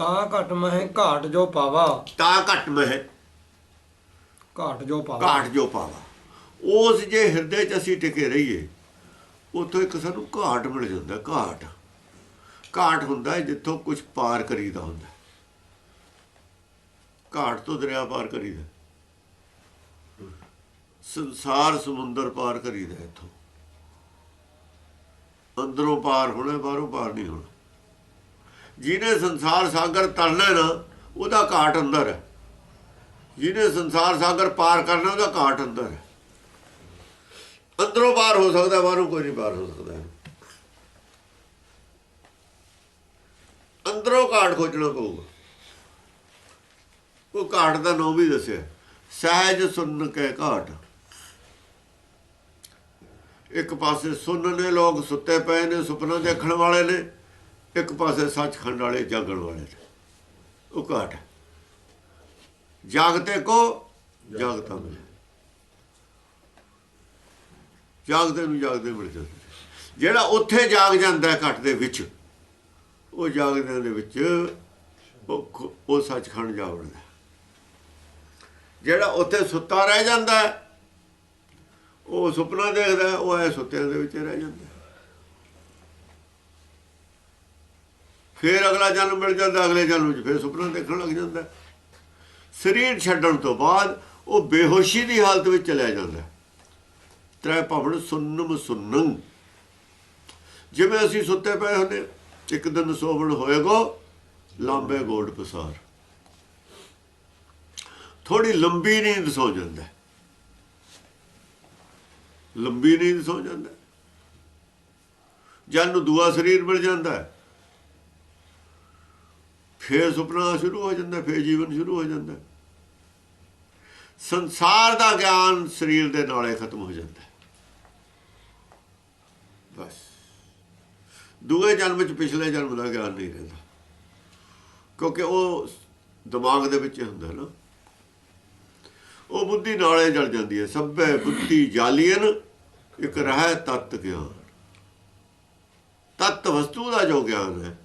ਤਾਂ ਘਟ ਮਹਿ ਘਾਟ ਜੋ ਪਾਵਾ। ਤਾਂ ਘਟ ਮਹਿ ਘਾਟ ਜੋ ਪਾਵਾ। ਘਾਟ ਜੋ ਪਾਵਾ। ਉਸ ਜੇ ਹਿਰਦੇ 'ਚ ਅਸੀਂ ਟਿਕੇ ਰਹੀਏ ਉੱਥੋਂ ਇੱਕ ਸਾਨੂੰ ਘਾਟ ਮਿਲ ਜਾਂਦਾ ਘਾਟ। ਘਾਟ ਹੁੰਦਾ ਹੈ ਜਿੱਥੋਂ ਕੁਝ ਪਾਰ ਕਰੀਦਾ ਹੁੰਦਾ। ਘਾਟ ਤੋਂ ਦਰਿਆ ਪਾਰ ਕਰੀਦਾ ਸੰਸਾਰ ਸਮੁੰਦਰ ਪਾਰ ਕਰੀਦਾ ਇੱਥੋਂ। ਅੰਦਰੋਂ ਪਾਰ ਹੋਣਾ ਬਾਹਰੋਂ ਪਾਰ ਨਹੀਂ ਹੋਣਾ। ਜਿਹਨੇ ਸੰਸਾਰ ਸਾਗਰ ਤਰਨਾ ਨਾ, ਉਹਦਾ ਘਾਟ ਅੰਦਰ ਹੈ। ਜਿਹਨੇ ਸੰਸਾਰ ਸਾਗਰ ਪਾਰ ਕਰਨਾ, ਉਹਦਾ ਘਾਟ ਅੰਦਰ ਹੈ। ਅੰਦਰੋਂ ਬਾਹਰ ਹੋ ਸਕਦਾ, ਬਾਹਰੋਂ ਕੋਈ ਨਹੀਂ ਬਾਹਰ ਹੋ ਸਕਦਾ। ਅੰਦਰੋਂ ਘਾਟ ਖੋਜਣਾ ਪਊਗਾ। ਉਹ ਘਾਟ ਦਾ ਨਾਮ ਵੀ ਦੱਸਿਆ। ਸਹਿਜ ਸੁਣ ਕੇ ਘਾਟ। ਇੱਕ ਪਾਸੇ ਸੁਣਨੇ ਲੋਕ ਸੁੱਤੇ ਪਏ ਨੇ, ਸੁਪਨਾ ਦੇਖਣ ਵਾਲੇ ਨੇ। ਇੱਕ ਪਾਸੇ ਸੱਚਖੰਡ ਵਾਲੇ ਜਾਗਣ ਵਾਲੇ ਉਹ ਘਾਟ ਜਾਗਤੇ ਕੋ ਜਾਗਤਾ ਮਿਲੇ। ਜਾਗਦੇ ਨੂੰ ਜਾਗਦੇ ਮਿਲ ਜਾਂਦੇ। ਜਿਹੜਾ ਉੱਥੇ ਜਾਗ ਜਾਂਦਾ ਹੈ ਘਟ ਦੇ ਵਿੱਚ, ਉਹ ਜਾਗਦਿਆਂ ਦੇ ਵਿੱਚ ਉਹ ਖ- ਉਹ ਸੱਚਖੰਡ ਜਾ ਵੜਦਾ ਜਿਹੜਾ ਉੱਥੇ ਸੁੱਤਾ ਰਹਿ ਜਾਂਦਾ ਉਹ ਸੁਪਨਾ ਦੇਖਦਾ ਉਹ ਐ ਸੁੱਤਿਆਂ ਦੇ ਵਿੱਚ ਰਹਿ ਜਾਂਦਾ ਫਿਰ ਅਗਲਾ ਜਨਮ ਮਿਲ ਜਾਂਦਾ, ਅਗਲੇ ਜਨਮ 'ਚ ਫਿਰ ਸੁਪਨਾ ਦੇਖਣ ਲੱਗ ਜਾਂਦਾ। ਸਰੀਰ ਛੱਡਣ ਤੋਂ ਬਾਅਦ ਉਹ ਬੇਹੋਸ਼ੀ ਦੀ ਹਾਲਤ ਵਿੱਚ ਚਲਿਆ ਜਾਂਦਾ। ਤ੍ਰੈ ਭਵਨ ਸੁਨਮ ਸੁੰਨੰ। ਜਿਵੇਂ ਅਸੀਂ ਸੁੱਤੇ ਪਏ ਹੁੰਦੇ, ਇੱਕ ਦਿਨ ਸੋਵਣ ਹੋਏਗੋ, ਲਾਂਬੇ ਗੋਡ ਪਸਾਰ। ਥੋੜੀ ਲੰਬੀ ਨੀਂਦ ਸੋ ਜਾਂਦਾ। ਲੰਬੀ ਨੀਂਦ ਸੋ ਜਾਂਦਾ। ਹੈ। ਨੂੰ ਦੂਆ ਸਰੀਰ ਮਿਲ ਜਾਂਦਾ। ਹੈ ਫੇਰ ਸੁਪਨਾ ਸ਼ੁਰੂ ਹੋ ਜਾਂਦਾ ਹੈ, ਫੇਰ ਜੀਵਨ ਸ਼ੁਰੂ ਹੋ ਜਾਂਦਾ। ਸੰਸਾਰ ਦਾ ਗਿਆਨ ਸਰੀਰ ਦੇ ਨਾਲੇ ਖਤਮ ਹੋ ਜਾਂਦਾ। ਬਸ। ਦੂਏ ਜਨਮ ਚ ਪਿਛਲੇ ਜਨਮ ਦਾ ਗਿਆਨ ਨਹੀਂ ਰਹਿੰਦਾ। ਕਿਉਂਕਿ ਉਹ ਦਿਮਾਗ ਦੇ ਵਿੱਚ ਹੁੰਦਾ ਨਾ। ਉਹ ਬੁੱਧੀ ਨਾਲੇ ਜਲ ਜਾਂਦੀ ਹੈ। ਸਭੇ ਬੁੱਧੀ ਜਾਲੀਨ ਇੱਕ ਰਹਿ ਤਤ ਗਿਆਨ। ਤਤ ਵਸਤੂ ਦਾ ਜੋ ਗਿਆਨ ਹੈ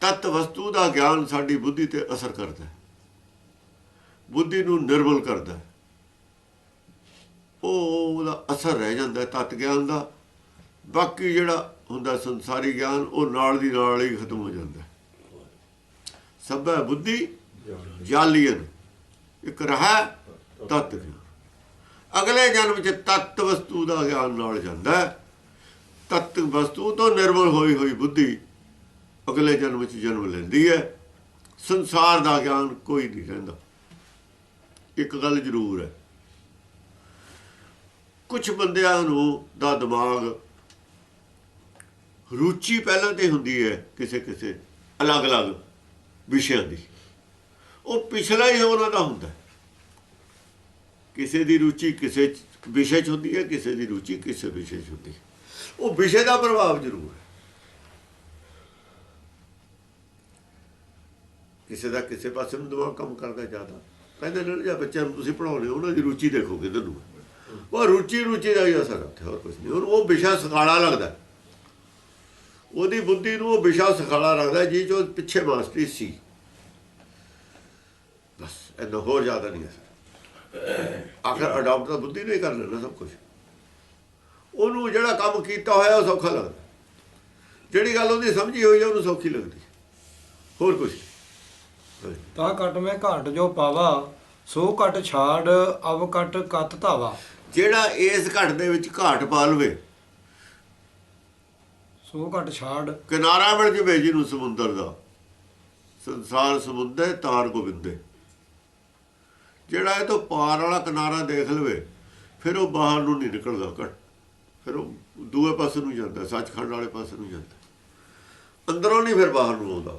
ਤਤ ਵਸਤੂ ਦਾ ਗਿਆਨ ਸਾਡੀ ਬੁੱਧੀ ਤੇ ਅਸਰ ਕਰਦਾ ਹੈ। ਬੁੱਧੀ ਨੂੰ ਨਿਰਮਲ ਕਰਦਾ ਹੈ। ਉਹ ਉਹਦਾ ਅਸਰ ਰਹਿ ਜਾਂਦਾ ਹੈ ਤਤ ਗਿਆਨ ਦਾ। ਬਾਕੀ ਜਿਹੜਾ ਹੁੰਦਾ ਸੰਸਾਰੀ ਗਿਆਨ, ਉਹ ਨਾਲ ਦੀ ਨਾਲ ਹੀ ਖਤਮ ਹੋ ਜਾਂਦਾ ਹੈ। ਸਭੈ ਬੁੱਧੀ, ਜਾਲੀਅਨ। ਇੱਕ ਰਹਾ ਤਤ ਗਿਆਨ। ਅਗਲੇ ਜਨਮ ਚ ਤਤ ਵਸਤੂ ਦਾ ਗਿਆਨ ਨਾਲ ਜਾਂਦਾ ਹੈ। ਤਤ ਵਸਤੂ ਤੋਂ ਨਿਰਮਲ ਹੋਈ ਹੋਈ ਬੁੱਧੀ ਅਗਲੇ ਜਨਮ ਚ ਜਨਮ ਲੈਂਦੀ ਹੈ। ਸੰਸਾਰ ਦਾ ਗਿਆਨ ਕੋਈ ਨਹੀਂ ਰਹਿੰਦਾ। ਇੱਕ ਗੱਲ ਜ਼ਰੂਰ ਹੈ। ਕੁਝ ਬੰਦਿਆਂ ਨੂੰ ਦਾ ਦਿਮਾਗ ਰੁਚੀ ਪਹਿਲਾਂ ਤੇ ਹੁੰਦੀ ਹੈ ਕਿਸੇ ਕਿਸੇ ਅਲੱਗ-ਅਲੱਗ ਵਿਸ਼ਿਆਂ ਦੀ। ਉਹ ਪਿਛਲਾ ਹੀ ਉਹਨਾਂ ਦਾ ਹੁੰਦਾ। ਕਿਸੇ ਦੀ ਰੁਚੀ ਕਿਸੇ ਚ- ਵਿਸ਼ੇ 'ਚ ਹੁੰਦੀ ਹੈ, ਕਿਸੇ ਦੀ ਰੁਚੀ ਕਿਸੇ ਵਿਸ਼ੇ 'ਚ ਹੁੰਦੀ ਹੈ। ਉਹ ਵਿਸ਼ੇ ਦਾ ਪ੍ਰਭਾਵ ਜ਼ਰੂਰ ਹੈ। ਕਿਸੇ ਦਾ ਕਿਸੇ ਪਾਸੇ ਨੂੰ ਦਿਮਾਗ ਕੰਮ ਕਰਦਾ ਜ਼ਿਆਦਾ। ਕਹਿੰਦੇ ਨੇ ਜਾਂ ਬੱਚਿਆਂ ਨੂੰ ਤੁਸੀਂ ਪੜਾਉਣੇ ਉਹਨਾਂ ਦੀ ਰੁਚੀ ਦੇਖੋ ਕਿਧਰ ਨੂੰ ਉਹ ਰੁਚੀ ਰੁਚੀ ਦਾ ਹੀ ਅਸਰ ਹੈ ਹੋਰ ਕੁਝ ਨਹੀਂ। ਉਹਨੂੰ ਉਹ ਵਿਸ਼ਾ ਸਖਾਲਾ ਲੱਗਦਾ। ਉਹਦੀ ਬੁੱਧੀ ਨੂੰ ਉਹ ਵਿਸ਼ਾ ਸਖਾਲਾ ਲੱਗਦਾ, ਜੀ ਜੋ ਪਿੱਛੇ ਮਾਸਟਰੀ ਸੀ। ਬਸ, ਇੰਨਾ ਹੋਰ ਜ਼ਿਆਦਾ ਨਹੀਂ ਅਸਰ। ਆਖਰ ਅਡਾਪਟ ਤਾਂ ਬੁੱਧੀ ਨੇ ਕਰ ਲੈਣਾ ਸਭ ਕੁਝ ਉਹਨੂੰ ਜਿਹੜਾ ਕੰਮ ਕੀਤਾ ਹੋਇਆ, ਉਹ ਸੌਖਾ ਲੱਗਦਾ। ਜਿਹੜੀ ਗੱਲ ਉਹਦੀ ਸਮਝੀ ਹੋਈ ਹੈ ਉਹਨੂੰ ਸੌਖੀ ਲੱਗਦੀ। ਹੋਰ ਕੁਝ ਤਾਂ ਘਟ ਮੈਂ ਘਾਟ ਜੋ ਪਾਵਾ ਸੋ ਘਟ ਛਾੜ ਅਬ ਘਟ ਕਤ ਧਾਵਾ। ਜਿਹੜਾ ਇਸ ਘਟ ਦੇ ਵਿੱਚ ਘਾਟ ਪਾ ਲਵੇ। ਸੋ ਘਟ ਛਾੜ। ਕਿਨਾਰਾ ਮਿਲ ਜਵੇ ਜਿਹਨੂੰ ਸਮੁੰਦਰ ਦਾ। ਸੰਸਾਰ ਸਮੁੰਦਰ ਤਾਰ ਗੋਬਿੰਦੇ। ਜਿਹੜਾ ਇਹ ਤੋਂ ਪਾਰ ਵਾਲਾ ਕਿਨਾਰਾ ਦੇਖ ਲਵੇ ਫਿਰ ਉਹ ਬਾਹਰ ਨੂੰ ਨਹੀਂ ਨਿਕਲਦਾ ਘਟ। ਫਿਰ ਉਹ ਦੂਏ ਪਾਸੇ ਨੂੰ ਜਾਂਦਾ ਸੱਚਖੰਡ ਵਾਲੇ ਪਾਸੇ ਨੂੰ ਜਾਂਦਾ। ਅੰਦਰੋਂ ਨਹੀਂ ਫਿਰ ਬਾਹਰ ਨੂੰ ਆਉਂਦਾ।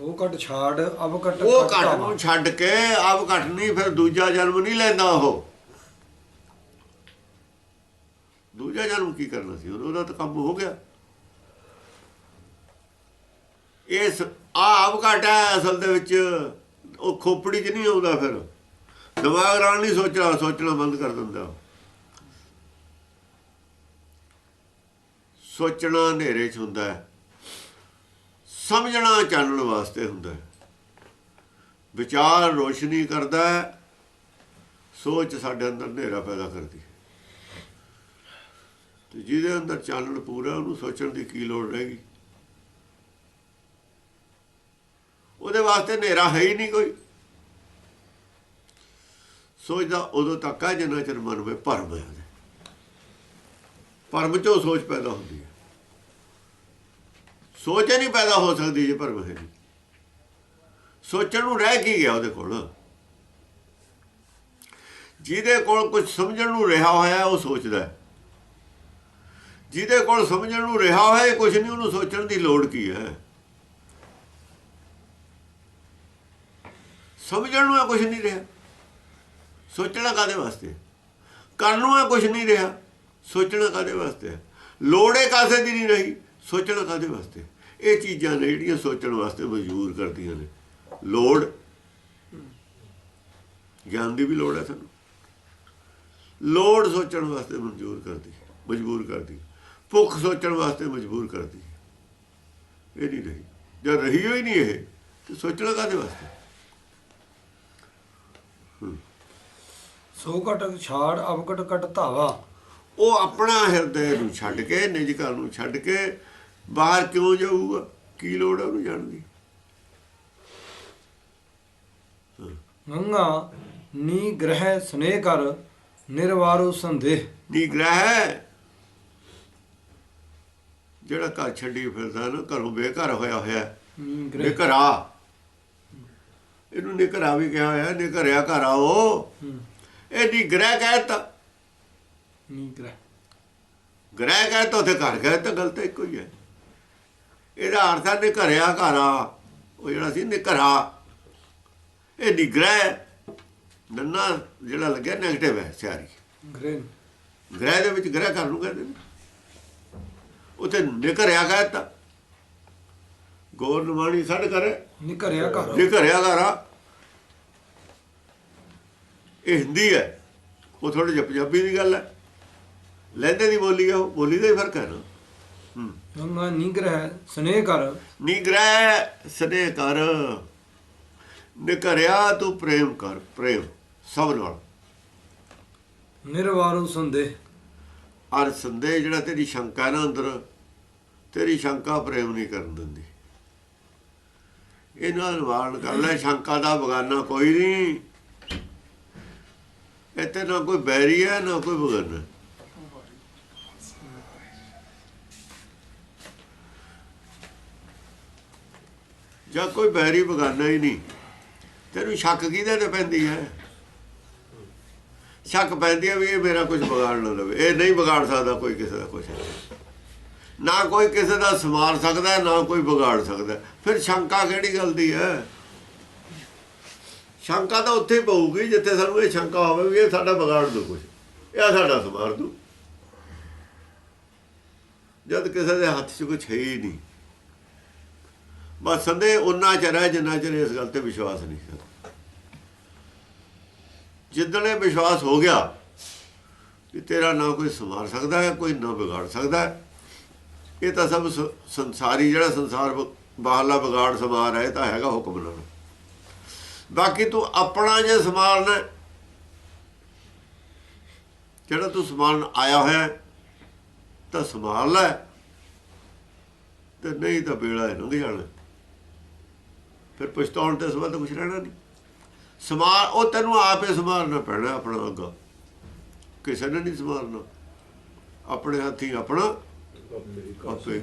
ਸੋ ਘਟ ਛਾੜ ਅਬ ਘਟ ਉਹ ਘਟ। ਨੂੰ ਛੱਡ ਕੇ ਆਪ ਘਟ ਨਹੀਂ ਫਿਰ ਦੂਜਾ ਜਨਮ ਨਹੀਂ ਲੈਂਦਾ ਉਹ। ਦੂਜਾ ਜਨਮ ਕੀ ਕਰਨਾ ਸੀ? ਉਹਦਾ ਤਾਂ ਕੰਮ ਹੋ ਗਿਆ। ਇਸ ਆਪ ਘਟ ਹੈ ਅਸਲ ਦੇ ਵਿੱਚ ਉਹ ਖੋਪੜੀ 'ਚ ਨਹੀਂ ਆਉਂਦਾ ਫਿਰ। ਦਿਮਾਗ ਨਾਲ ਨਹੀਂ ਸੋਚਣਾ ਸੋਚਣਾ ਬੰਦ ਕਰ ਦਿੰਦਾ ਉਹ। ਸੋਚਣਾ ਹਨੇਰੇ 'ਚ ਹੁੰਦਾ ਹੈ। ਸਮਝਣਾ ਚਾਨਣ ਵਾਸਤੇ ਹੁੰਦਾ ਹੈ। ਵਿਚਾਰ ਰੋਸ਼ਨੀ ਕਰਦਾ ਹੈ, ਸੋਚ ਸਾਡੇ ਅੰਦਰ ਹਨੇਰਾ ਪੈਦਾ ਕਰਦੀ ਹੈ। ਤੇ ਜਿਹਦੇ ਅੰਦਰ ਚਾਨਣ ਪੂਰਾ, ਉਹਨੂੰ ਸੋਚਣ ਦੀ ਕੀ ਲੋੜ ਰਹੇਗੀ ਉਹਦੇ ਵਾਸਤੇ ਹਨੇਰਾ ਹੈ ਹੀ ਨਹੀਂ ਕੋਈ। ਸੋਚਦਾ ਉਦੋਂ ਤੱਕ ਆ ਜਿੰਨਾ ਚਿਰ ਮਨ ਵਿੱਚ ਭਰਮ ਹੈ। ਭਰਮ ਚੋਂ ਸੋਚ ਪੈਦਾ ਹੁੰਦੀ ਹੈ। ਸੋਚ ਨਹੀਂ ਪੈਦਾ ਹੋ ਸਕਦੀ ਜੇ ਭਰਮ ਹੈ ਨਹੀਂ ਸੋਚਣ ਨੂੰ ਰਹਿ ਕੀ ਗਿਆ ਉਹਦੇ ਕੋਲ? ਜਿਹਦੇ ਕੋਲ ਕੁਝ ਸਮਝਣ ਨੂੰ ਰਿਹਾ ਹੋਇਆ, ਉਹ ਸੋਚਦਾ ਜਿਹਦੇ ਕੋਲ ਸਮਝਣ ਨੂੰ ਰਿਹਾ ਹੋਇਆ ਕੁਝ ਨਹੀਂ, ਉਹਨੂੰ ਸੋਚਣ ਦੀ ਲੋੜ ਕੀ ਹੈ? ਸਮਝਣ ਨੂੰ ਕੁਝ ਨਹੀਂ ਰਿਹਾ। ਸੋਚਣਾ ਕਾਦੇ ਵਾਸਤੇ? ਕਰਨ ਨੂੰ ਕੁਝ ਨਹੀਂ ਰਿਹਾ। ਸੋਚਣਾ ਕਾਦੇ ਵਾਸਤੇ? ਹੈ? ਲੋੜ ਏ ਕਾਸੇ ਦੀ ਨਹੀਂ ਰਹੀ? ਸੋਚਣਾ ਕਾਦੇ ਵਾਸਤੇ? ਇਹ ਚੀਜ਼ਾਂ ਨੇ ਜਿਹੜੀਆਂ ਸੋਚਣ ਵਾਸਤੇ ਮਜਬੂਰ ਕਰਦੀਆਂ ਨੇ। ਲੋੜ? ਗਿਆਨ ਦੀ ਵੀ ਲੋੜ ਹੈ ਸਾਨੂੰ। ਲੋੜ ਸੋਚਣ ਵਾਸਤੇ ਮਨਜ਼ੂਰ ਕਰਦੀ ਮਜਬੂਰ ਕਰਦੀ। ਭੁੱਖ ਸੋਚਣ ਵਾਸਤੇ ਮਜਬੂਰ ਕਰਦੀ। ਇਹ ਨਹੀਂ ਰਹੀ। ਜਦ ਰਹੀ ਹੋਈ ਨਹੀਂ ਇਹ ਤੇ ਸੋਚਣਾ ਕਾਦੇ ਵਾਸਤੇ? ਸੋ ਘਟ ਛਾੜ ਅਵਕਟ ਕਟ ਧਾਵਾ। ਉਹ ਆਪਣਾ ਹਿਰਦੇ ਨੂੰ ਛੱਡ ਕੇ ਨਿਜ ਘਰ ਨੂੰ ਛੱਡ ਕੇ ਬਾਹਰ ਕਿਉਂ ਜਾਊਗਾ? ਕੀ ਲੋੜ ਹੈ ਉਹਨੂੰ ਜਾਣ ਦੀ? ਗੰਗਾ ਨੀ ਗ੍ਰਹਿ ਸਨੇਹ ਕਰ ਨਿਰਵਾਰੋ ਸੰਦੇਹ। ਨਿਗ੍ਰਹਿ? ਜਿਹੜਾ ਘਰ ਛੱਡੀ ਫਿਰਦਾ ਨਾ ਘਰੋਂ ਬੇਘਰ ਹੋਇਆ ਹੋਇਆ। ਹੈ। ਨੀ ਗ੍ਰਹਿ ਨਿਘਰਾ ਇਹਨੂੰ ਨਿਘਰਾ ਵੀ ਕਿਹਾ ਹੋਇਆ ਨਿਘਰਿਆ ਘਰ ਆਓ। ਇਹ ਨਿਗ੍ਰਹਿ ਕਹਿਤਾ। ਨੀ ਗ੍ਰਹਿ ਗ੍ਰਹਿ ਕਹਿਤਾ ਉੱਥੇ ਘਰ ਕਹਿਤਾ ਗਲਤ ਇੱਕੋ ਹੀ ਹੈ। ਇਹਦਾ ਅਰਥ ਹੈ ਨਿਘਰਿਆ ਘਰ ਉਹ ਜਿਹੜਾ ਸੀ ਨਿਘਰਾ ਇਹ ਨਿਗ੍ਰਹਿ ਨੰਨਾ ਜਿਹੜਾ ਲੱਗਿਆ ਨੈਗੇਟਿਵ ਹੈ ਸਿਆਰੀ। ਗ੍ਰਹਿ ਗ੍ਰਹਿ ਦੇ ਵਿੱਚ ਗ੍ਰਹਿ ਘਰ ਨੂੰ ਕਹਿੰਦੇ ਨੇ। ਉੱਥੇ ਨਿਘਰਿਆ ਕਹਿਤਾ ਗੌਰ ਨਮਾਣੀ ਛੱਡ ਕਰੇ ਨੀ ਘਰਿਆ ਘਰ ਜੇ ਘਰਿਆ ਘਰ ਇਹ ਹਿੰਦੀ ਹੈ। ਉਹ ਥੋੜੀ ਜਿਹੀ ਪੰਜਾਬੀ ਦੀ ਗੱਲ ਹੈ। ਲਹਿੰਦੇ ਦੀ ਬੋਲੀ ਹੈ ਉਹ। ਬੋਲੀ ਦਾ ਹੀ ਫ਼ਰਕ ਹੈ ਨਾ। ਹੂੰ। ਗੰਗਾ ਨੀ ਗ੍ਰਹਿ ਸਨੇਹ ਕਰ ਨਿਗ੍ਰਹਿ ਸਨੇ ਕਰ ਨਿਕਰਿਆ ਤੂੰ ਪ੍ਰੇਮ ਕਰ ਪ੍ਰੇਮ ਸਭ ਨਾਲ। ਨਿਰਵਾਰੋ ਸੰਦੇਹ। ਅਰ ਸੰਦੇਹ ਜਿਹੜਾ ਤੇਰੀ ਸ਼ੰਕਾ ਹੈ ਨਾ ਅੰਦਰ ਤੇਰੀ ਸ਼ੰਕਾ ਪ੍ਰੇਮ ਨਹੀਂ ਕਰਨ ਦਿੰਦੀ। ਇਹਨਾਂ ਨਿਵਾਰਨ ਕਰ ਲੈ ਸ਼ੰਕਾ ਦਾ ਬਗਾਨਾ ਕੋਈ ਨਹੀਂ। ਇੱਥੇ ਨਾ ਕੋਈ ਬੈਰੀ ਹੈ ਨਾ ਕੋਈ ਬਗਾਨਾ। ਜਾਂ ਕੋਈ ਬੈਰੀ ਬਗਾਨਾ ਹੀ ਨਹੀਂ। ਤੈਨੂੰ ਸ਼ੱਕ ਕਿਹਦੇ ਤੇ ਪੈਂਦੀ ਹੈ? ਸ਼ੱਕ ਪੈਂਦੀ ਹੈ ਵੀ ਇਹ ਮੇਰਾ ਕੁਝ ਵਿਗਾੜ ਨਾ ਲਵੇ। ਇਹ ਨਹੀਂ ਵਿਗਾੜ ਸਕਦਾ ਕੋਈ ਕਿਸੇ ਦਾ ਕੁਝ ਨਾ ਕੋਈ ਕਿਸੇ ਦਾ ਸਮਾਰ ਸਕਦਾ, ਨਾ ਕੋਈ ਵਿਗਾੜ ਸਕਦਾ। ਫਿਰ ਸ਼ੰਕਾ ਕਿਹੜੀ ਗੱਲ ਦੀ ਹੈ? ਸ਼ੰਕਾ ਤਾਂ ਉੱਥੇ ਹੀ ਪਊਗੀ, ਜਿੱਥੇ ਸਾਨੂੰ ਇਹ ਸ਼ੰਕਾ ਹੋਵੇ ਵੀ ਇਹ ਸਾਡਾ ਵਿਗਾੜ ਦੂ ਕੁਝ ਇਹ ਸਾਡਾ ਸਮਾਰ ਦੂ। ਜਦ ਕਿਸੇ ਦੇ ਹੱਥ 'ਚ ਕੁਝ ਹੈ ਹੀ ਨਹੀਂ। ਬਸ ਸੰਦੇ ਉਹਨਾਂ ਚਿਰ ਹੈ ਜਿੰਨਾ ਚਿਰ ਇਸ ਗੱਲ ਤੇ ਵਿਸ਼ਵਾਸ ਨਹੀਂ ਕਰਦਾ ਜਿੱਦਣ ਇਹ ਵਿਸ਼ਵਾਸ ਹੋ ਗਿਆ ਕਿ ਤੇਰਾ ਨਾ ਕੋਈ ਸਮਾਰ ਸਕਦਾ ਹੈ, ਕੋਈ ਨਾ ਵਿਗਾੜ ਸਕਦਾ ਹੈ, ਇਹ ਤਾਂ ਸਭ ਸੰਸਾਰੀ ਜਿਹੜਾ ਸੰਸਾਰ ਬ- ਬਾਹਰਲਾ ਵਿਗਾੜ ਸਮਾਰ ਹੈ, ਇਹ ਤਾਂ ਹੈਗਾ ਹੁਕਮ ਨਾਲ। ਬਾਕੀ ਤੂੰ ਆਪਣਾ ਜੇ ਸਮਾਰਨਾ ਜਿਹੜਾ ਤੂੰ ਸਮਾਰਨ ਆਇਆ ਹੋਇਆ ਤਾਂ ਸੰਭਾਲ ਲੈ, ਤੇ ਨਹੀਂ ਤਾਂ ਬੇੜਾ ਲੰਘ ਜਾਣਾ। ਫਿਰ ਪਛਤਾਉਣ ਤੇ ਸਵਾਦ ਕੁਝ ਰਹਿਣਾ ਨਹੀਂ। ਸਮਾਰ ਉਹ ਤੈਨੂੰ ਆਪੇ ਸਮਾਰਨਾ ਪੈਣਾ ਆਪਣਾ ਅੱਗਾ। ਕਿਸੇ ਨੇ ਨਹੀਂ ਸਮਾਰਨਾ ਆਪਣੇ ਹੱਥੀ ਆਪਣਾ ਆਪੇ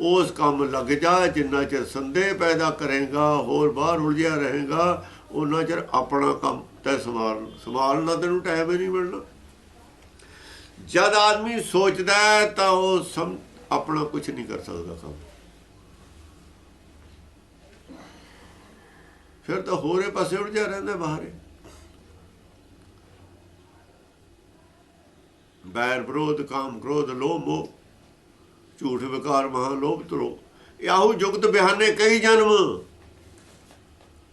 ਉਸ ਕੰਮ ਲੱਗ ਜਾ, ਜਿੰਨਾ ਚਿਰ ਸੰਦੇਹ ਪੈਦਾ ਕਰੇਗਾ, ਹੋਰ ਬਾਹਰ ਉਲਝਿਆ ਰਹੇਗਾ ਉਹਨਾਂ ਚਿਰ ਆਪਣਾ ਕੰਮ ਤੇ ਸਮਾਰ ਸਮਾਰਨ ਤੈਨੂੰ ਟਾਈਮ ਹੀ ਨਹੀਂ ਮਿਲਣਾ। ਜਦ ਆਦਮੀ ਸੋਚਦਾ ਤਾਂ ਉਹ ਸਮ ਆਪਣਾ ਕੁਝ ਨਹੀਂ ਕਰ ਸਕਦਾ ਕੰਮ। ਫਿਰ ਤਾਂ ਹੋਰੇ ਪਾਸੇ ਉਲਝਿਆ ਰਹਿੰਦਾ ਬਾਹਰ ਹੀ। ਬੈਰ ਵਿਰੋਧ, ਕਾਮ ਕ੍ਰੋਧ, ਲੋਭ, ਮੋਹ। ਝੂਠ ਵਿਕਾਰ, ਮਹਾ ਲੋਭ ਤਰੋ ਆਹੂ ਜੁਗਤ ਬਿਹਾਨੇ ਕਈ ਜਨਮ।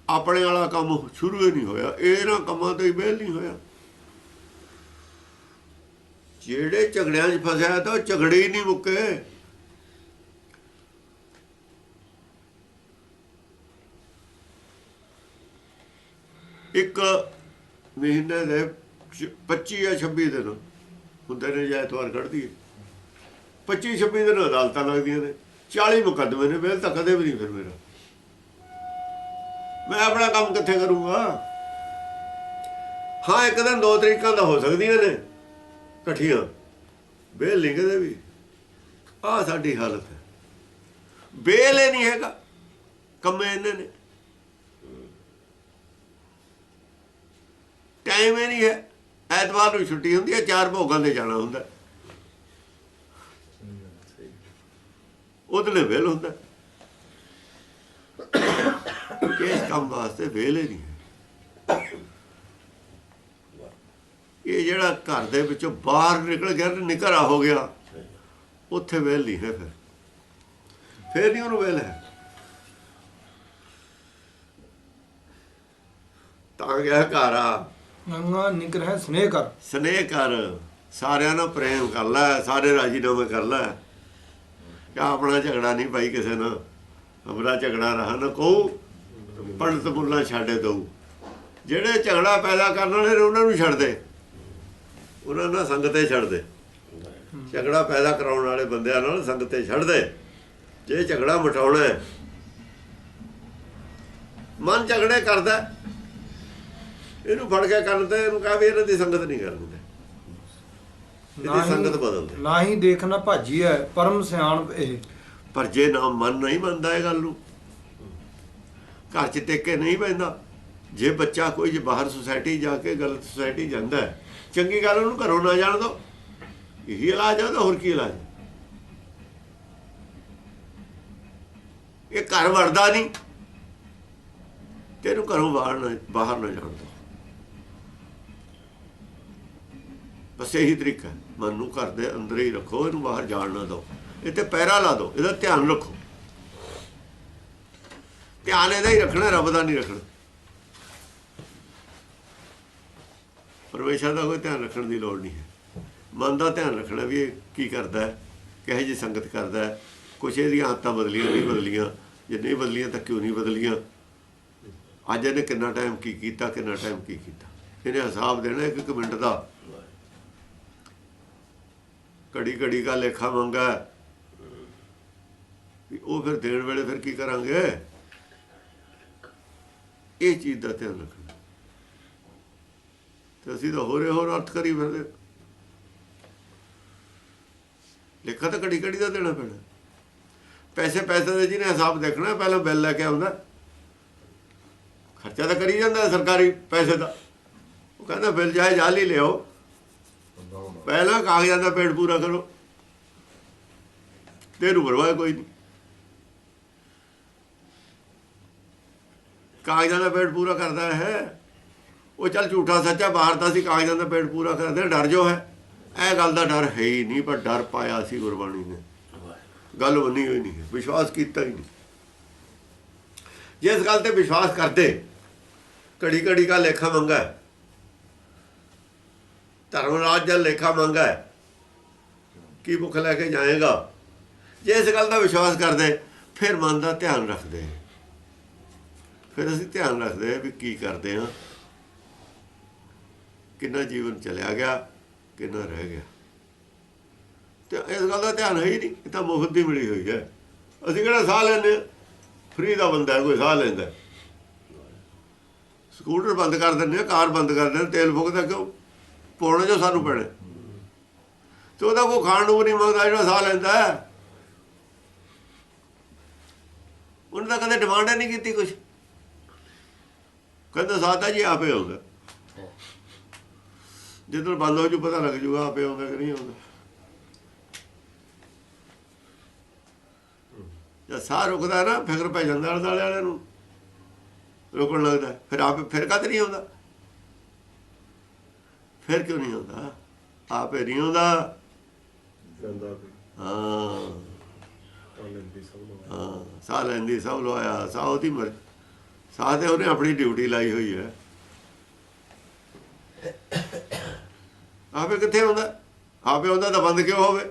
ਆਪਣੇ ਵਾਲਾ ਕੰਮ ਸ਼ੁਰੂ ਹੀ ਨਹੀਂ ਹੋਇਆ। ਇਹਨਾਂ ਕੰਮਾਂ ਤੋਂ ਹੀ ਵਿਹਲ ਨਹੀਂ ਹੋਇਆ। ਜਿਹੜੇ ਝਗੜਿਆਂ 'ਚ ਫਸਿਆ ਤਾਂ ਉਹ ਝਗੜੇ ਹੀ ਨਹੀਂ ਮੁੱਕੇ। ਇੱਕ ਮਹੀਨੇ ਦੇ 25 ਜਾਂ 26 ਦਿਨ ਹੁੰਦੇ ਨੇ ਜਾਂ ਐਤਵਾਰ ਕੱਢਦੀ ਹੈ। 25 26 ਦਿਨ ਅਦਾਲਤਾਂ ਲੱਗਦੀਆਂ ਨੇ। 40 ਮੁਕੱਦਮੇ ਨੇ ਵੇਲ ਤਾਂ ਕਦੇ ਵੀ ਨਹੀਂ ਫਿਰ ਮੇਰਾ। ਮੈਂ ਆਪਣਾ ਕੰਮ ਕਿੱਥੇ ਕਰੂੰਗਾ? ਹਾਂ, ਇੱਕ ਦਿਨ ਦੋ ਤਰੀਕਾਂ ਦਾ ਹੋ ਸਕਦੀਆਂ ਨੇ, ਇਕੱਠੀਆਂ। ਵੇਲ ਨਹੀਂ ਕਦੇ ਵੀ। ਆ ਸਾਡੀ ਹਾਲਤ ਹੈ। ਵੇਲ ਹੀ ਨਹੀਂ ਹੈਗਾ। ਕੰਮੇ ਇਹਨੇ ਨੇ। ਟਾਈਮ ਹੀ ਨਹੀਂ ਹੈ। ਐਤਵਾਰ ਨੂੰ ਛੁੱਟੀ ਹੁੰਦੀ ਹੈ, ਚਾਰ ਭੋਗਾਂ ਤੇ ਜਾਣਾ ਹੁੰਦਾ। ਉਹਦੇ ਲਈ ਵੇਲ ਹੁੰਦਾ। ਇਸ ਕੰਮ ਵਾਸਤੇ ਵੇਲ ਨਹੀਂ ਇਹ ਜਿਹੜਾ ਘਰ ਦੇ ਵਿੱਚੋਂ ਬਾਹਰ ਨਿਕਲ ਗਿਆ ਤੇ ਨਿਕਰਾ ਹੋ ਗਿਆ, ਉੱਥੇ ਵੇਲ ਨਹੀਂ ਹੈ ਫਿਰ। ਫਿਰ ਨਹੀਂ ਉਹਨੂੰ ਵੇਲ ਹੈ। ਤਾਂ ਗਿਆ ਘਰ ਆ। ਗੰਗਾ, ਨਿਗਰਹਿ, ਸਨੇਹ ਕਰ। ਸਨੇਹ ਕਰ। ਸਾਰਿਆਂ ਨਾਲ ਪ੍ਰੇਮ ਕਰ ਲੈ, ਸਾਰੇ ਰਾਜੀਨਾਮੇ ਕਰ ਲੈ। ਕਿ ਆਪਣਾ ਝਗੜਾ ਨਹੀਂ ਭਾਈ ਕਿਸੇ ਨਾਲ। ਹਮਰਾ ਝਗੜਾ ਰਹਾ ਨਾ ਕਹੂ, ਪੰਡਤ ਮੁੱਲਾ ਛੱਡੇ ਦਊ। ਜਿਹੜੇ ਝਗੜਾ ਪੈਦਾ ਕਰਨ ਵਾਲੇ ਨੇ ਉਹਨਾਂ ਨੂੰ ਛੱਡ ਦੇ। ਉਹਨਾਂ ਨਾਲ ਸੰਗਤੇ ਛੱਡ ਦੇ। ਝਗੜਾ ਪੈਦਾ ਕਰਾਉਣ ਵਾਲੇ ਬੰਦਿਆਂ ਨਾਲ ਸੰਗਤੇ ਛੱਡ ਦੇ। ਜੇ ਝਗੜਾ ਮਟਾਉਣਾ ਮਨ ਝਗੜੇ ਕਰਦਾ ਇਹਨੂੰ ਫੜ ਕੇ ਕਰਨ ਤੇ ਇਹਨੂੰ ਕਹਾਂ ਵੀ ਇਹਨਾਂ ਦੀ ਸੰਗਤ ਨਹੀਂ ਕਰਨ ਇਹਦੀ ਸੰਗਤ ਬਦਲ ਦੇ ਨਾ ਹੀ ਦੇਖਣਾ ਭਾਜੀ ਹੈ ਪਰਮ ਸਿਆਣਪ ਇਹ। ਪਰ ਜੇ ਨਾ ਮਨ ਨਹੀਂ ਮੰਨਦਾ ਇਹ ਗੱਲ ਨੂੰ ਘਰ 'ਚ ਟਿਕ ਨਹੀਂ ਪੈਂਦਾ ਜੇ ਬੱਚਾ ਕੋਈ ਜੇ ਬਾਹਰ ਸੁਸਾਇਟੀ ਜਾ ਕੇ ਗਲਤ ਸੁਸਾਇਟੀ ਜਾਂਦਾ ਹੈ ਚੰਗੀ ਗੱਲ ਉਹਨੂੰ ਘਰੋਂ ਨਾ ਜਾਣ ਦੋ। ਇਹੀ ਇਲਾਜ ਹੈ ਤਾਂ ਹੋਰ ਕੀ ਇਲਾਜ? ਇਹ ਘਰ ਵੜਦਾ ਨਹੀਂ। ਤੇ ਇਹਨੂੰ ਘਰੋਂ ਬਾਹਰ ਨਾ ਬਾਹਰ ਨਾ ਜਾਣ ਦੋ। ਬਸ ਇਹੀ ਤਰੀਕਾ ਮਨ ਨੂੰ ਘਰ ਦੇ ਅੰਦਰ ਹੀ ਰੱਖੋ, ਇਹਨੂੰ ਬਾਹਰ ਜਾਣ ਨਾ ਦਿਓ। ਇਹ ਤੇ ਪੈਰਾ ਲਾ ਦਿਓ, ਇਹਦਾ ਧਿਆਨ ਰੱਖੋ। ਧਿਆਨ ਇਹਦਾ ਹੀ ਰੱਖਣਾ, ਰੱਬ ਦਾ ਨਹੀਂ ਰੱਖਣਾ। ਪਰਮੇਸ਼ਰ ਦਾ ਕੋਈ ਧਿਆਨ ਰੱਖਣ ਦੀ ਲੋੜ ਨਹੀਂ ਹੈ। ਮਨ ਦਾ ਧਿਆਨ ਰੱਖਣਾ ਵੀ ਇਹ ਕੀ ਕਰਦਾ ਹੈ, ਕਿਹੋ ਜਿਹੀ ਸੰਗਤ ਕਰਦਾ ਹੈ। ਕੁਛ ਇਹਦੀਆਂ ਆਦਤਾਂ ਬਦਲੀਆਂ, ਨਹੀਂ ਬਦਲੀਆਂ। ਜੇ ਨਹੀਂ ਬਦਲੀਆਂ ਤਾਂ ਕਿਉਂ ਨਹੀਂ ਬਦਲੀਆਂ? ਅੱਜ ਇਹਨੇ ਕਿੰਨਾ ਟਾਈਮ ਕੀ ਕੀਤਾ, ਕਿੰਨਾ ਟਾਈਮ ਕੀ ਕੀਤਾ? ਇਹਨੇ ਹਿਸਾਬ ਦੇਣਾ ਇੱਕ ਇੱਕ ਮਿੰਟ ਦਾ। ਘੜੀ ਘੜੀ ਦਾ ਲੇਖਾ ਮੰਗਾ। ਵੀ ਉਹ ਫਿਰ ਦੇਣ ਵੇਲੇ ਫਿਰ ਕੀ ਕਰਾਂਗੇ? ਇਹ ਚੀਜ਼ ਦਾ ਧਿਆਨ ਰੱਖਣਾ। ਤੇ ਅਸੀਂ ਤਾਂ ਹੋਰੇ ਹੋਰ ਅਰਥ ਕਰੀ ਫਿਰਦੇ। ਲੇਖਾ ਤਾਂ ਘੜੀ ਘੜੀ ਦਾ ਦੇਣਾ ਪੈਣਾ। ਪੈਸੇ ਪੈਸੇ ਦੇ ਜਿਹਨੇ ਹਿਸਾਬ ਦੇਖਣਾ, ਪਹਿਲਾਂ ਬਿੱਲ ਲੈ ਕੇ ਆਉਂਦਾ। ਖਰਚਾ ਤਾਂ ਕਰੀ ਜਾਂਦਾ ਸਰਕਾਰੀ ਪੈਸੇ ਦਾ। ਉਹ ਕਹਿੰਦਾ ਬਿੱਲ ਜਾਏ ਜਾਲੀ ਲਿਆਓ। ਪਹਿਲਾਂ ਕਾਗਜ਼ਾਂ ਦਾ ਪੇੜ ਪੂਰਾ ਕਰੋ। ਤੇ ਨੂੰ ਪਰਵਾਹ ਕੋਈ ਨਹੀਂ। ਕਾਗਜ਼ਾਂ ਦਾ ਪੇਟ ਪੂਰਾ ਕਰਦਾ ਹੈ। ਉਹ ਚੱਲ ਝੂਠਾ ਸੱਚਾ ਬਾਹਰ ਤਾਂ ਸੀ, ਕਾਗਜ਼ਾਂ ਦਾ ਪੇਟ ਪੂਰਾ ਕਰਦੇ, ਡਰ ਜੋ ਹੈ। ਇਹ ਗੱਲ ਦਾ ਡਰ ਹੈ ਹੀ ਨਹੀਂ, ਪਰ ਡਰ ਪਾਇਆ ਸੀ ਗੁਰਬਾਣੀ ਨੇ। ਗੱਲ ਮੰਨੀ ਹੋਈ ਨਹੀਂ ਵਿਸ਼ਵਾਸ ਕੀਤਾ ਹੀ ਨਹੀਂ। ਜਿਸ ਗੱਲ ਤੇ ਵਿਸ਼ਵਾਸ ਕਰਦੇ, ਘੜੀ ਘੜੀ ਦਾ ਲੇਖਾ ਮੰਗਾ ਹੈ ਧਰਮ ਰਾਜ ਦਾ ਲੇਖਾ ਮੰਗਾ ਹੈ, ਕੀ ਭੁੱਖ ਲੈ ਕੇ ਜਾਏਗਾ? ਜੇ ਇਸ ਗੱਲ ਦਾ ਵਿਸ਼ਵਾਸ ਕਰਦੇ, ਫਿਰ ਮਨ ਦਾ ਧਿਆਨ ਰੱਖਦੇ। ਫਿਰ ਅਸੀਂ ਧਿਆਨ ਰੱਖਦੇ ਹਾਂ ਵੀ ਕੀ ਕਰਦੇ ਹਾਂ। ਕਿੰਨਾ ਜੀਵਨ ਚਲਿਆ ਗਿਆ, ਕਿੰਨਾ ਰਹਿ ਗਿਆ। ਤੇ ਇਸ ਗੱਲ ਦਾ ਧਿਆਨ ਹੈ ਹੀ ਨਹੀਂ, ਇਹ ਤਾਂ ਮੁਫਤ ਦੀ ਮਿਲੀ ਹੋਈ ਹੈ। ਅਸੀਂ ਕਿਹੜਾ ਸਾਹ ਲੈਂਦੇ ਫ੍ਰੀ ਦਾ ਬੰਦਾ ਕੋਈ ਸਾਹ ਲੈਂਦਾ ਸਕੂਟਰ ਬੰਦ ਕਰ ਦਿੰਦੇ ਆ ਕਾਰ ਬੰਦ ਕਰ ਦਿੰਦੇ ਤੇਲ ਫੁਕਦਾ ਕਿਉਂ? ਪਾਉਣਾ ਜੋ ਸਾਨੂੰ ਪੈਣੇ। ਤੇ ਉਹਦਾ ਕੋਈ ਖਾਣ ਨੂੰ ਨਹੀਂ ਮੰਗਦਾ, ਜਿਹੜਾ ਸਾਹ ਲੈਂਦਾ ਹੈ। ਉਹਨੇ ਤਾਂ ਕਦੇ ਡਿਮਾਂਡ ਹੀ ਨਹੀਂ ਕੀਤੀ ਕੁਝ ਕਹਿੰਦਾ ਸਾਦਾ ਜੀ ਆਪੇ ਆਉਂਦਾ। ਜਦੋਂ ਬੰਦ ਹੋ ਜੂ, ਪਤਾ ਲੱਗ ਜੂਗਾ ਆਪੇ ਆਉਂਦਾ ਕਿ ਨਹੀਂ ਆਉਂਦਾ। ਜਦ ਸਾਹ ਰੁਕਦਾ ਨਾ ਫਿਕਰ ਪੈ ਜਾਂਦਾ ਆਲੇ ਦੁਆਲੇ ਵਾਲਿਆਂ ਨੂੰ। ਰੁਕਣ ਲੱਗਦਾ, ਫਿਰ ਆਪੇ ਫਿਰ ਕਦ ਨਹੀਂ ਆਉਂਦਾ। ਫਿਰ ਕਿਉਂ ਨਹੀਂ ਆਉਂਦਾ ਆਪੇ ਨਹੀਂ ਆਉਂਦਾ ਜਾਂਦਾ ਹਾਂ। ਸਾਹ ਲੈਂਦੀ ਸਭ ਲਵਾਇਆ ਸਾਹ ਉਹਦੀ ਮਰ ਸਾਹ ਤੇ ਉਹਨੇ ਆਪਣੀ ਡਿਊਟੀ ਲਾਈ ਹੋਈ ਹੈ। ਆਪੇ ਕਿੱਥੇ ਆਉਂਦਾ ਆਪੇ ਆਉਂਦਾ ਤਾਂ ਬੰਦ ਕਿਉਂ ਹੋਵੇ?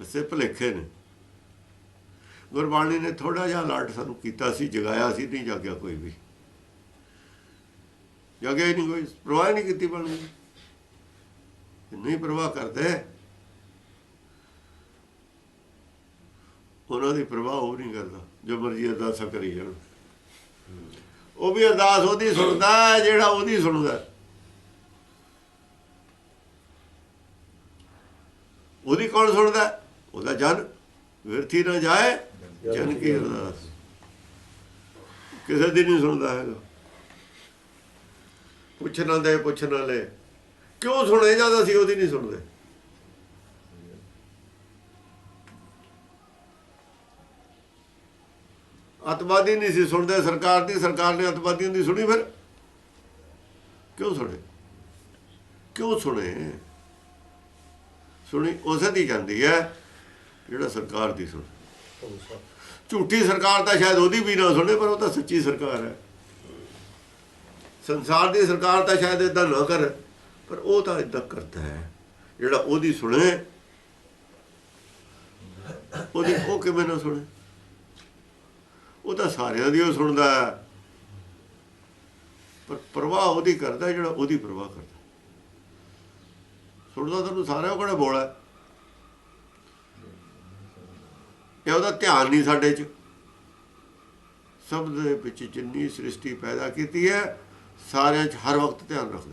ਵਸੇ ਭਲੇਖੇ ਨੇ। ਗੁਰਬਾਣੀ ਨੇ ਥੋੜਾ ਜਿਹਾ ਅਲਰਟ ਸਾਨੂੰ ਕੀਤਾ ਸੀ, ਜਗਾਇਆ ਸੀ, ਨਹੀਂ ਜਾਗਿਆ ਕੋਈ ਵੀ। ਜਾਗਿਆ ਹੀ ਨਹੀਂ ਕੋਈ, ਪ੍ਰਵਾਹ ਨਹੀਂ ਕੀਤੀ ਬਾਣੀ ਨਹੀਂ ਪ੍ਰਵਾਹ ਕਰਦੇ। ਉਹਨਾਂ ਦੀ ਪ੍ਰਵਾਹ ਉਹ ਨਹੀਂ ਕਰਦਾ, ਜੋ ਮਰਜ਼ੀ ਅਰਦਾਸਾਂ ਕਰੀ ਜਾਣ। ਉਹ ਵੀ ਅਰਦਾਸ ਉਹਦੀ ਸੁਣਦਾ ਜਿਹੜਾ ਉਹਦੀ ਸੁਣਦਾ ਉਹਦੀ ਕੌਣ ਸੁਣਦਾ ਉਹਦਾ ਜਨ ਵਿਰਥੀ ਨਾ ਜਾਏ। ਜਨ ਕੀ ਅਰਦਾਸ। ਕਿਸੇ ਦੀ ਨਹੀਂ ਸੁਣਦਾ ਹੈਗਾ। ਪੁੱਛ ਨਾ ਦੇ, ਪੁੱਛ ਨਾ ਲੈ। ਕਿਉਂ ਸੁਣੇ ਜਦ ਅਸੀਂ ਉਹਦੀ ਨਹੀਂ ਸੁਣਦੇ? ਅਤਵਾਦੀ ਨਹੀਂ ਸੀ ਸੁਣਦੇ, ਸਰਕਾਰ ਦੀ, ਸਰਕਾਰ ਨੇ ਅਤਵਾਦੀਆਂ ਦੀ ਸੁਣੀ ਫਿਰ? ਕਿਉਂ ਸੁਣੇ? ਕਿਉਂ ਸੁਣੇ? ਸੁਣੀ ਉਸੇ ਦੀ ਜਾਂਦੀ ਹੈ, ਜਿਹੜਾ ਸਰਕਾਰ ਦੀ ਸੁਣ। ਝੂਠੀ ਸਰਕਾਰ ਤਾਂ ਸ਼ਾਇਦ ਉਹਦੀ ਵੀ ਨਾ ਸੁਣੇ, ਪਰ ਉਹ ਤਾਂ ਸੱਚੀ ਸਰਕਾਰ ਹੈ। ਸੰਸਾਰ ਦੀ ਸਰਕਾਰ ਤਾਂ ਸ਼ਾਇਦ ਇਦਾਂ ਨਾ ਕਰ, ਪਰ ਉਹ ਤਾਂ ਇਦਾਂ ਕਰਦਾ ਹੈ। ਜਿਹੜਾ ਉਹਦੀ ਸੁਣੇ, ਉਹਦੀ ਉਹ ਕਿਵੇਂ ਨਾ ਸੁਣੇ। ਉਹ ਤਾਂ ਸਾਰਿਆਂ ਦੀ ਉਹ ਸੁਣਦਾ ਹੈ। ਪਰ ਪ੍ਰਵਾਹ ਉਹਦੀ ਕਰਦਾ ਜਿਹੜਾ ਉਹਦੀ ਪ੍ਰਵਾਹ ਕਰਦਾ ਸੁਣਦਾ ਤੁਹਾਨੂੰ ਸਾਰਿਆਂ ਕੋਲੇ ਬੋਲਾ ਹੈ ਇਹ ਉਹਦਾ ਧਿਆਨ ਨਹੀਂ ਸਾਡੇ 'ਚ। ਸਭ ਦੇ ਵਿੱਚ ਜਿੰਨੀ ਸ੍ਰਿਸ਼ਟੀ ਪੈਦਾ ਕੀਤੀ ਹੈ, ਸਾਰਿਆਂ 'ਚ ਹਰ ਵਕਤ ਧਿਆਨ ਰੱਖਦਾ